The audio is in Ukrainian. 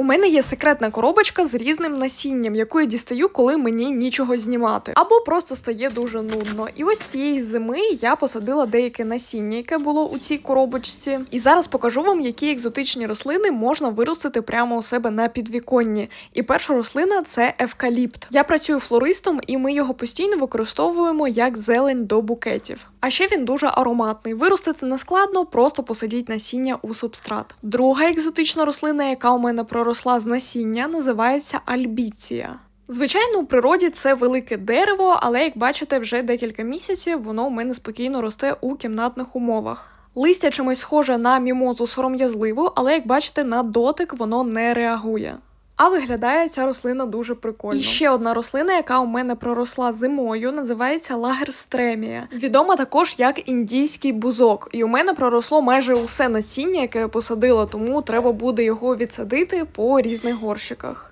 У мене є секретна коробочка з різним насінням, яку я дістаю, коли мені нічого знімати, або просто стає дуже нудно. І ось цієї зими я посадила деяке насіння, яке було у цій коробочці. І зараз покажу вам, які екзотичні рослини можна виростити прямо у себе на підвіконні. І перша рослина це евкаліпт. Я працюю флористом, і ми його постійно використовуємо як зелень до букетів. А ще він дуже ароматний. Виростити не складно, просто посадіть насіння у субстрат. Друга екзотична рослина, яка у мене проросла з насіння, називається альбіція. Звичайно, у природі це велике дерево, але як бачите, вже декілька місяців воно у мене спокійно росте у кімнатних умовах. Листя чимось схоже на мімозу сором'язливу, але як бачите, на дотик воно не реагує. А виглядає ця рослина дуже прикольно. І ще одна рослина, яка у мене проросла зимою, називається лагерстремія. Відома також як індійський бузок. І у мене проросло майже усе насіння, яке я посадила, тому треба буде його відсадити по різних горщиках.